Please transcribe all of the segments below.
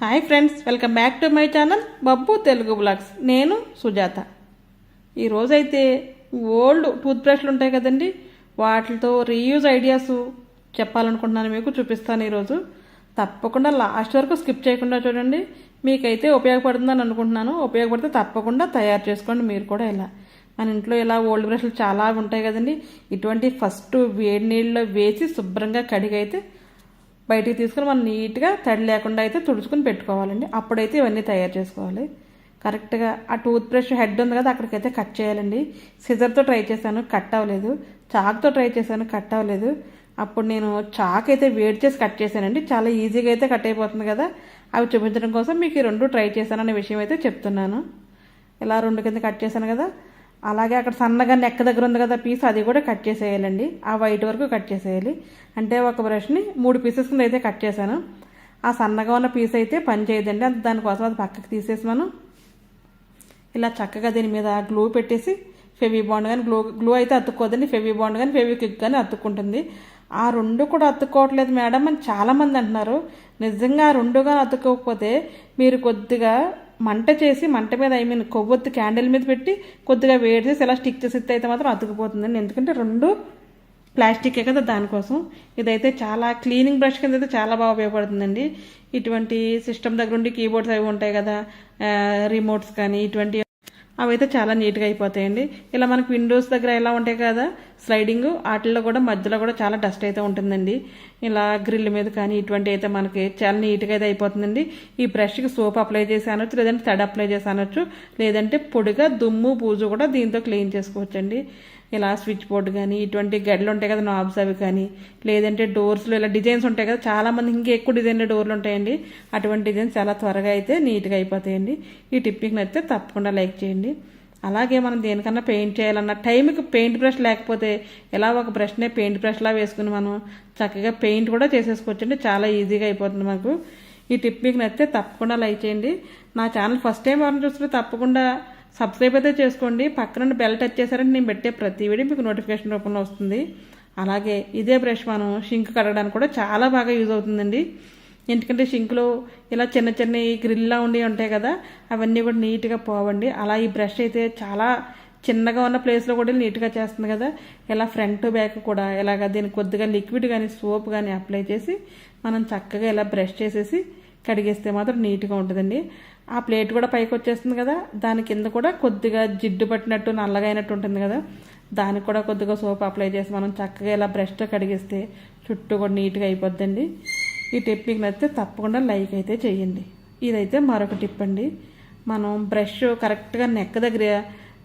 Hi friends welcome back to my channel Babbu Telugu blogs. నేను సుజాత. ఈరోజైతే old tooth బ్రష్లు ఉంటాయి కదండి వాటితో రీయూజ్ ఐడియాస్ చెప్పాలనుకుంటున్నాను మీకు చూపిస్తాను ఈరోజు. తప్పకుండా లాస్ట్ వరకు స్కిప్ చేయకుండా చూడండి. మీకైతే ఉపయోగపడుతుందని అనుకుంటున్నాను. ఉపయోగపడితే తప్పకుండా తయారు చేసుకోండి మీరు కూడా ఇలా. మన ఇంట్లో ఇలా ఓల్డ్ బ్రష్లు చాలా ఉంటాయి కదండి. ఇటువంటి ఫస్ట్ వేడి నీళ్ళలో వేసి శుభ్రంగా కడిగైతే బయటికి తీసుకుని మనం నీట్గా తడి లేకుండా అయితే తుడుచుకుని పెట్టుకోవాలండి. అప్పుడైతే ఇవన్నీ తయారు చేసుకోవాలి. కరెక్ట్గా ఆ టూత్ బ్రష్ హెడ్ ఉంది కదా అక్కడికైతే కట్ చేయాలండి. సిజర్తో ట్రై చేశాను కట్ అవ్వలేదు. చాక్తో ట్రై చేశాను కట్ అవ్వలేదు. అప్పుడు నేను చాక్ అయితే వేడి చేసి కట్ చేశానండి. చాలా ఈజీగా అయితే కట్ అయిపోతుంది కదా. అవి చూపించడం కోసం మీకు ఈ రెండు ట్రై చేశాననే విషయం అయితే చెప్తున్నాను. ఇలా రెండు కింద కట్ చేశాను కదా. అలాగే అక్కడ సన్నగా నెక్క దగ్గర ఉంది కదా పీస్ అది కూడా కట్ చేసేయాలండి. ఆ వైట్ వరకు కట్ చేసేయాలి. అంటే ఒక బ్రష్ని మూడు పీసెస్ కింద అయితే కట్ చేశాను. ఆ సన్నగా ఉన్న పీస్ అయితే పని చేయదండి. అంత దానికోసం అది పక్కకి తీసేసి మనం ఇలా చక్కగా దీని మీద గ్లూ పెట్టేసి ఫెవీ బాండ్ కానీ గ్లూ గ్లూ అయితే అతుక్కోదండి. ఫెవీ బాండ్ కానీ ఫెవీ క్విక్ కానీ అతుక్కుంటుంది. ఆ రెండు కూడా అతుక్కోవట్లేదు మేడం అని చాలామంది అంటున్నారు. నిజంగా ఆ రెండు కానీ అతుక్కోకపోతే మీరు కొద్దిగా మంట చేసి మంట మీద ఐ మీన్ కొవ్వొత్తి క్యాండిల్ మీద పెట్టి కొద్దిగా వేడి చేసి ఇలా స్టిక్ చేసి అయితే మాత్రం అతుకుపోతుందండి. ఎందుకంటే రెండు ప్లాస్టికే కదా దానికోసం. ఇదైతే చాలా క్లీనింగ్ బ్రష్ కింద అయితే చాలా బాగా ఉపయోగపడుతుందండి. ఇటువంటి సిస్టమ్ దగ్గర ఉండి కీబోర్డ్స్ అవి ఉంటాయి కదా రిమోట్స్ కానీ ఇటువంటి అవైతే చాలా నీట్గా అయిపోతాయండి. ఇలా మనకు విండోస్ దగ్గర ఎలా ఉంటాయి కదా స్లైడింగ్ వాటిల్లో కూడా మధ్యలో కూడా చాలా డస్ట్ అయితే ఉంటుందండి. ఇలా గ్రిల్ మీద కానీ ఇటువంటి అయితే మనకి చాలా నీట్గా అయితే అయిపోతుందండి. ఈ బ్రష్కి సోప్ అప్లై చేసి అనొచ్చు లేదంటే తడి అప్లై చేసి అనొచ్చు లేదంటే పొడిగా దుమ్ము పూజ కూడా దీంతో క్లీన్ చేసుకోవచ్చండి. ఇలా స్విచ్ బోర్డు కానీ ఇటువంటి గడ్లు ఉంటాయి కదా నాబ్స్ అవి కానీ లేదంటే డోర్స్లో ఇలా డిజైన్స్ ఉంటాయి కదా చాలామంది ఇంకా ఎక్కువ డిజైన్ల డోర్లు ఉంటాయండి. అటువంటి డిజైన్స్ చాలా త్వరగా అయితే నీట్గా అయిపోతాయండి. ఈ టిప్పింగ్ నచ్చితే తప్పకుండా లైక్ చేయండి. అలాగే మనం దేనికన్నా పెయింట్ చేయాలన్నా టైంకి పెయింట్ బ్రష్ లేకపోతే ఎలా ఒక బ్రష్నే పెయింట్ బ్రష్లా వేసుకుని మనం చక్కగా పెయింట్ కూడా చేసేసుకోవచ్చండి. చాలా ఈజీగా అయిపోతుంది మాకు. ఈ టిప్ మీకు నచ్చితే తప్పకుండా లైక్ చేయండి. నా ఛానల్ ఫస్ట్ టైం ఎవరిని చూస్తే తప్పకుండా సబ్స్క్రైబ్ అయితే చేసుకోండి. పక్కన బెల్ టచ్ చేశారంటే నేను పెట్టే ప్రతి వీడియో మీకు నోటిఫికేషన్ రూపంలో వస్తుంది. అలాగే ఇదే బ్రష్ మనం షింక్ కడగడానికి కూడా చాలా బాగా యూజ్ అవుతుందండి. ఎందుకంటే షింక్లో ఇలా చిన్న చిన్న గ్రిల్లా ఉండి ఉంటాయి కదా అవన్నీ కూడా నీట్గా పోవండి. అలా ఈ బ్రష్ అయితే చాలా చిన్నగా ఉన్న ప్లేస్లో కూడా నీట్గా చేస్తుంది కదా. ఇలా ఫ్రంట్ బ్యాక్ కూడా ఇలాగ దీనికి కొద్దిగా లిక్విడ్ కానీ సోప్ కానీ అప్లై చేసి మనం చక్కగా ఇలా బ్రష్ చేసేసి కడిగేస్తే మాత్రం నీట్గా ఉంటుందండి. ఆ ప్లేట్ కూడా పైకి వచ్చేస్తుంది కదా దాని కింద కూడా కొద్దిగా జిడ్డు పట్టినట్టు నల్లగా అయినట్టు ఉంటుంది కదా దానికి కూడా కొద్దిగా సోప్ అప్లై చేసి మనం చక్కగా ఇలా బ్రష్తో కడిగిస్తే చుట్టూ కూడా నీట్గా అయిపోద్దండి. ఈ టిప్ మీకు నచ్చితే తప్పకుండా లైక్ అయితే చేయండి. ఇదైతే మరొక టిప్ అండి. మనం బ్రష్ కరెక్ట్గా నెక్క దగ్గర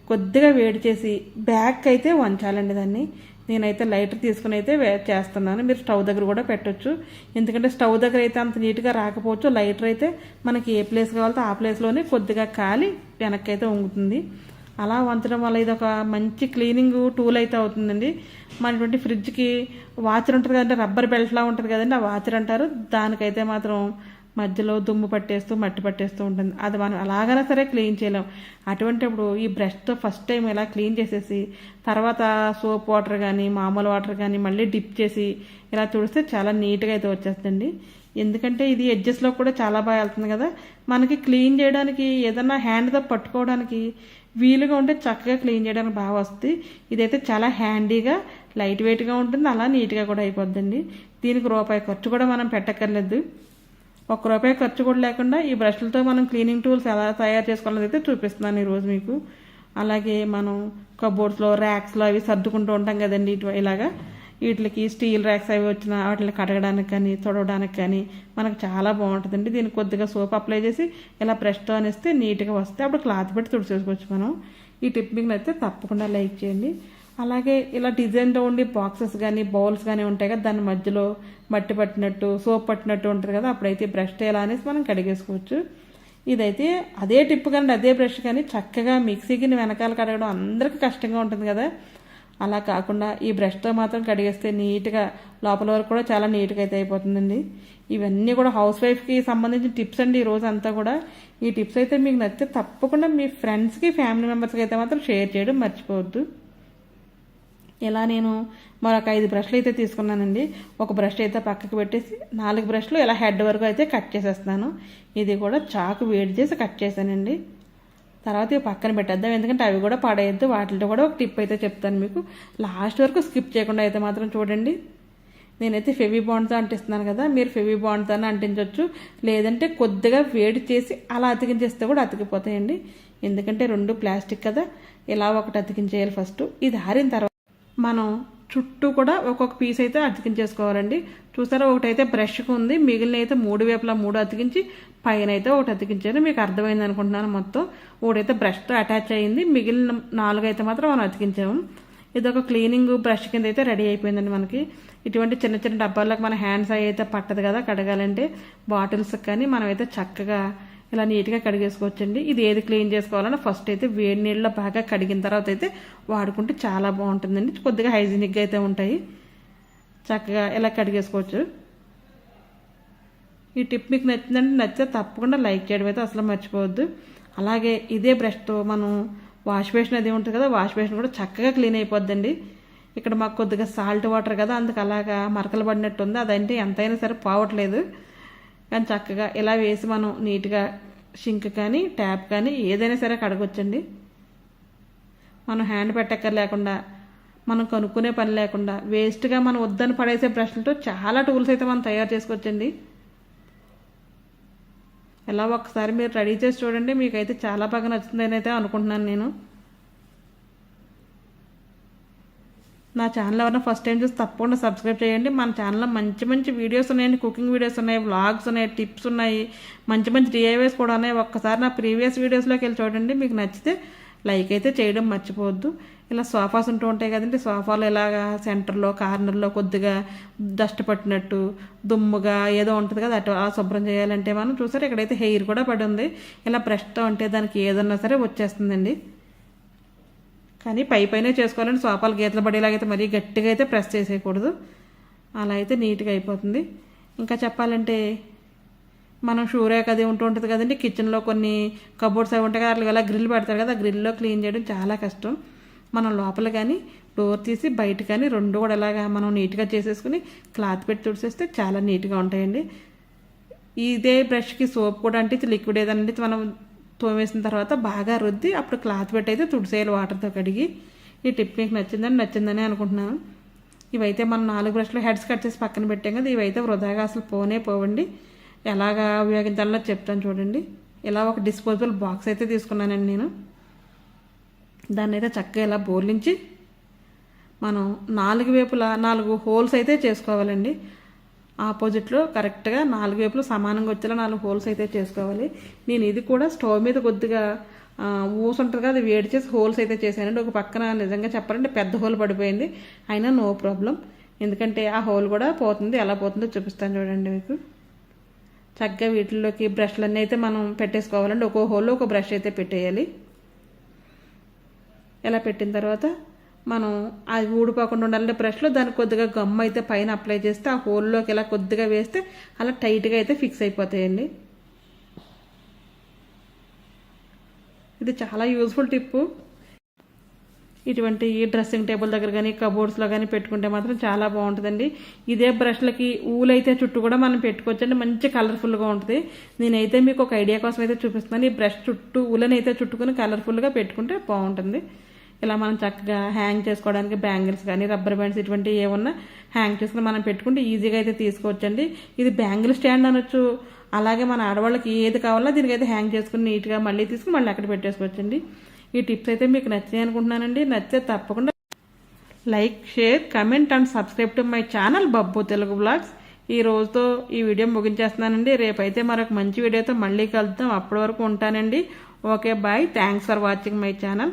కొద్దిగా వేడి చేసి బ్యాక్ అయితే వంచాలండి దాన్ని. నేనైతే లైటర్ తీసుకుని అయితే చేస్తున్నాను. మీరు స్టవ్ దగ్గర కూడా పెట్టచ్చు. ఎందుకంటే స్టవ్ దగ్గర అయితే అంత నీట్గా రాకపోవచ్చు. లైటర్ అయితే మనకి ఏ ప్లేస్ కావాలో ఆ ప్లేస్లోనే కొద్దిగా కాలి వెనక్కి అయితే వంగుతుంది. అలా వంచడం వల్ల ఇది ఒక మంచి క్లీనింగ్ టూల్ అయితే అవుతుందండి. మనటువంటి ఫ్రిడ్జ్కి వాచర్ ఉంటుంది కదంటే రబ్బర్ బెల్ట్లా ఉంటుంది కదండి ఆ వాచర్ అంటారు. దానికైతే మాత్రం మధ్యలో దుమ్ము పట్టేస్తూ మట్టి పట్టేస్తూ ఉంటుంది. అది మనం అలాగైనా సరే క్లీన్ చేయలేం. అటువంటిప్పుడు ఈ బ్రష్తో ఫస్ట్ టైం ఇలా క్లీన్ చేసేసి తర్వాత సోప్ వాటర్ కానీ మామూలు వాటర్ కానీ మళ్ళీ డిప్ చేసి ఇలా తుడిస్తే చాలా నీట్గా అయితే వచ్చేస్తుంది ఎందుకంటే ఇది ఎడ్జెస్లో కూడా చాలా బాగా వెళ్తుంది కదా. మనకి క్లీన్ చేయడానికి ఏదన్నా హ్యాండ్తో పట్టుకోవడానికి వీలుగా ఉంటే చక్కగా క్లీన్ చేయడానికి బాగా వస్తుంది. ఇదైతే చాలా హ్యాండీగా లైట్ వెయిట్గా ఉంటుంది. అలా నీట్గా కూడా అయిపోద్దండి. దీనికి రూపాయి ఖర్చు కూడా మనం పెట్టక్కర్లేదు. ఒక్క రూపాయి ఖర్చు కూడా లేకుండా ఈ బ్రష్లతో మనం క్లీనింగ్ టూల్స్ ఎలా తయారు చేసుకోవాలని అయితే చూపిస్తున్నాను ఈరోజు మీకు. అలాగే మనం కబోర్డ్స్లో ర్యాక్స్లో అవి సర్దుకుంటూ ఉంటాం కదండి ఇటు ఇలాగా. వీటికి స్టీల్ ర్యాక్స్ అవి వచ్చిన వాటిని కడగడానికి కానీ తుడవడానికి కానీ మనకు చాలా బాగుంటుందండి. దీనికి కొద్దిగా సోప్ అప్లై చేసి ఇలా బ్రష్తో అనిస్తే నీట్గా వస్తే అప్పుడు క్లాత్ పెట్టి తుడిచేసుకోవచ్చు మనం. ఈ టిప్ మీకు నచ్చితే తప్పకుండా లైక్ చేయండి. అలాగే ఇలా డిజైన్లో ఉండి బాక్సెస్ కానీ బౌల్స్ కానీ ఉంటాయి కదా దాని మధ్యలో మట్టి పట్టినట్టు సోప్ పట్టినట్టు ఉంటుంది కదా అప్పుడైతే బ్రష్ ఎలా అనేసి మనం కడిగేసుకోవచ్చు. ఇదైతే అదే టిప్ కానీ అదే బ్రష్ కానీ చక్కగా మిక్సీకి వెనకాల కడగడం అందరికీ కష్టంగా ఉంటుంది కదా. అలా కాకుండా ఈ బ్రష్తో మాత్రం కడిగేస్తే నీట్గా లోపల వరకు కూడా చాలా నీట్గా అయితే అయిపోతుందండి. ఇవన్నీ కూడా హౌస్ వైఫ్కి సంబంధించిన టిప్స్ అండి ఈ రోజు అంతా కూడా. ఈ టిప్స్ అయితే మీకు నచ్చితే తప్పకుండా మీ ఫ్రెండ్స్కి ఫ్యామిలీ మెంబర్స్కి అయితే మాత్రం షేర్ చేయడం మర్చిపోవద్దు. ఇలా నేను మరొక ఐదు బ్రష్లు అయితే తీసుకున్నానండి. ఒక బ్రష్ అయితే పక్కకు పెట్టేసి నాలుగు బ్రష్లు ఇలా హెడ్ వరకు అయితే కట్ చేసేస్తున్నాను. ఇది కూడా చాకు వేడి చేసి కట్ చేశానండి. తర్వాత ఇవి పక్కన పెట్టేద్దాం. ఎందుకంటే అవి కూడా పడేయద్దు. వాటితో కూడా ఒక టిప్ అయితే చెప్తాను మీకు. లాస్ట్ వరకు స్కిప్ చేయకుండా అయితే మాత్రం చూడండి. నేనైతే ఫెవీ బాండ్తో అంటిస్తున్నాను కదా. మీరు ఫెవీ బాండ్తో అంటించవచ్చు లేదంటే కొద్దిగా వేడి చేసి అలా అతికించేస్తే కూడా అతికిపోతాయండి. ఎందుకంటే రెండు ప్లాస్టిక్ కదా. ఇలా ఒకటి అతికించేయాలి ఫస్ట్. ఇది ఆరిన తర్వాత మనం చుట్టూ కూడా ఒక్కొక్క పీస్ అయితే అతికించేసుకోవాలండి. చూసారా ఒకటైతే బ్రష్కి ఉంది. మిగిలిన అయితే మూడు వైపులా మూడు అతికించి పైన అయితే ఒకటి అతికించాను. మీకు అర్థమైంది అనుకుంటున్నాను మొత్తం. ఒకటైతే బ్రష్తో అటాచ్ అయ్యింది మిగిలిన నాలుగు అయితే మాత్రం మనం అతికించాము. ఇది ఒక క్లీనింగ్ బ్రష్ కింద అయితే రెడీ అయిపోయిందండి మనకి. ఇటువంటి చిన్న చిన్న డబ్బాలకు మన హ్యాండ్స్ అవి అయితే పట్టదు కదా కడగాలంటే. బాటిల్స్ కానీ మనమైతే చక్కగా ఇలా నీట్గా కడిగేసుకోవచ్చండి. ఇది ఏది క్లీన్ చేసుకోవాలన్నా ఫస్ట్ అయితే వేడి నీళ్ళలో బాగా కడిగిన తర్వాత అయితే వాడుకుంటే చాలా బాగుంటుందండి. కొద్దిగా హైజీనిక్గా అయితే ఉంటాయి. చక్కగా ఇలా కడిగేసుకోవచ్చు. ఈ టిప్ మీకు నచ్చిందంటే నచ్చితే తప్పకుండా లైక్ చేయడం అయితే అసలు మర్చిపోవద్దు. అలాగే ఇదే బ్రష్తో మనం వాష్ బేసిన్ అది ఉంటుంది కదా వాష్ బేసిన్ కూడా చక్కగా క్లీన్ అయిపోద్దండి. ఇక్కడ మాకు కొద్దిగా సాల్ట్ వాటర్ కదా అందుకు అలాగా మరకలు పడినట్టు ఉంది అదంటే ఎంతైనా సరే పోవట్లేదు. కానీ చక్కగా ఇలా వేసి మనం నీట్గా షింక్ కానీ ట్యాప్ కానీ ఏదైనా సరే కడగొచ్చండి. మనం హ్యాండ్ పెట్టక్కర్ లేకుండా మనం కనుక్కునే పని లేకుండా వేస్ట్గా మనం వద్దని పడేసే బ్రష్లతో చాలా టూల్స్ అయితే మనం తయారు చేసుకోవచ్చండి ఎలా ఒకసారి మీరు రెడీ చేసి చూడండి మీకైతే చాలా బాగా నచ్చుతుందని అయితే అనుకుంటున్నాను నేను. నా ఛానల్ ఎవరైనా ఫస్ట్ టైం చూసి తప్పకుండా సబ్స్క్రైబ్ చేయండి. మన ఛానల్లో మంచి మంచి వీడియోస్ ఉన్నాయండి. కుకింగ్ వీడియోస్ ఉన్నాయి వ్లాగ్స్ ఉన్నాయి టిప్స్ ఉన్నాయి. మంచి మంచి డిఐవేస్ కూడా ఉన్నాయి. ఒక్కసారి నా ప్రీవియస్ వీడియోస్లోకి వెళ్ళి చూడండి. మీకు నచ్చితే లైక్ అయితే చేయడం మర్చిపోవద్దు. ఇలా సోఫాస్ ఉంటూ ఉంటాయి కదండి. సోఫాలు ఇలాగా సెంటర్లో కార్నర్లో కొద్దిగా డస్ట్ పట్టినట్టు దుమ్ముగా ఏదో ఉంటుంది కదా అటు ఆ శుభ్రం చేయాలంటే మనం చూసారు ఇక్కడైతే హెయిర్ కూడా పడి ఉంది. ఇలా బ్రష్తో ఉంటే దానికి ఏదన్నా సరే వచ్చేస్తుందండి. కానీ పై పైన చేసుకోవాలని సోపాలు గీతలు పడేలాగైతే మరీ గట్టిగా అయితే ప్రెస్ చేసేయకూడదు. అలా అయితే నీట్గా అయిపోతుంది. ఇంకా చెప్పాలంటే మనం షూ ర్యాక్ అది ఉంటూ ఉంటుంది కదండి. కిచెన్లో కొన్ని కబోర్డ్స్ అవి ఉంటాయి కదా అట్లా అలా గ్రిల్ పెడతారు కదా. ఆ గ్రిల్లో క్లీన్ చేయడం చాలా కష్టం. మనం లోపల కానీ డోర్ తీసి బయట కానీ రెండు కూడా అలాగా మనం నీట్గా చేసేసుకుని క్లాత్ పెట్టి తుడిసేస్తే చాలా నీట్గా ఉంటాయండి. ఇదే బ్రష్కి సోప్ కూడా అంటే లిక్విడ్ ఏదంటే మనం తోమేసిన తర్వాత బాగా రుద్ది అప్పుడు క్లాత్ పెట్టి అయితే తుడిసేయాలి వాటర్తో కడిగి. ఈ టిప్ మీకు నచ్చిందని నచ్చిందని అనుకుంటున్నాను. ఇవైతే మనం నాలుగు బ్రష్లు హెడ్స్ కట్ చేసి పక్కన పెట్టాం కదా ఇవైతే వృధాగా అసలు పోనే పోవండి. ఎలాగా ఉపయోగించాలో చెప్తాను చూడండి. ఇలా ఒక డిస్పోజబుల్ బాక్స్ అయితే తీసుకున్నానండి నేను. దాన్ని అయితే చక్కగా ఇలా బోర్లించి మనం నాలుగు వైపులా నాలుగు హోల్స్ అయితే చేసుకోవాలండి. ఆపోజిట్లో కరెక్ట్గా నాలుగు వైపులు సమానంగా వచ్చేలా నాలుగు హోల్స్ అయితే చేసుకోవాలి. నేను ఇది కూడా స్టవ్ మీద కొద్దిగా ఊసుంటుంది కదా అది వేడి చేసి హోల్స్ అయితే చేశానండి. ఒక పక్కన నిజంగా చెప్పాలంటే పెద్ద హోల్ పడిపోయింది. అయినా నో ప్రాబ్లం. ఎందుకంటే ఆ హోల్ కూడా పోతుంది. ఎలా పోతుందో చూపిస్తాను చూడండి మీకు. చక్కగా వీటిల్లోకి బ్రష్లన్నీ అయితే మనం పెట్టేసుకోవాలండి. ఒక్కో హోల్లో ఒక బ్రష్ అయితే పెట్టేయాలి. ఇలా పెట్టిన తర్వాత మనం అది ఊడిపోకుండా ఉండాలంటే బ్రష్లో దానికి కొద్దిగా గమ్ అయితే పైన అప్లై చేస్తే ఆ హోల్లోకి ఇలా కొద్దిగా వేస్తే అలా టైట్గా అయితే ఫిక్స్ అయిపోతాయండి. ఇది చాలా యూజ్ఫుల్ టిప్పు ఇటువంటి డ్రెస్సింగ్ టేబుల్ దగ్గర కానీ కబోర్డ్స్లో కానీ పెట్టుకుంటే మాత్రం చాలా బాగుంటుందండి. ఇదే బ్రష్లకి ఊలైతే చుట్టూ కూడా మనం పెట్టుకోవచ్చండి. మంచి కలర్ఫుల్గా ఉంటుంది. నేనైతే మీకు ఒక ఐడియా కోసం అయితే చూపిస్తున్నాను. ఈ బ్రష్ చుట్టూ ఊలని అయితే చుట్టుకుని కలర్ఫుల్గా పెట్టుకుంటే బాగుంటుంది. ఇలా మనం చక్కగా హ్యాంగ్ చేసుకోవడానికి బ్యాంగిల్స్ కానీ రబ్బర్ బ్యాండ్స్ ఇటువంటివి ఏమన్నా హ్యాంగ్ చేసుకుని మనం పెట్టుకుంటే ఈజీగా అయితే తీసుకోవచ్చండి. ఇది బ్యాంగిల్ స్టాండ్ అనొచ్చు. అలాగే మన ఆడవాళ్ళకి ఏది కావాలో దీనికైతే హ్యాంగ్ చేసుకుని నీట్గా మళ్ళీ తీసుకుని మళ్ళీ అక్కడ పెట్టేసుకోవచ్చండి. ఈ టిప్స్ అయితే మీకు నచ్చాయి అనుకుంటున్నానండి. నచ్చితే తప్పకుండా like share comment and subscribe to my channel Babbu Telugu blogs ఈ రోజుతో ఈ వీడియో ముగించేస్తున్నానండి. రేపైతే మరొక మంచి వీడియోతో మళ్ళీ కలుద్దాం. అప్పటి వరకు ఉంటానండి. Okay bye thanks for watching my channel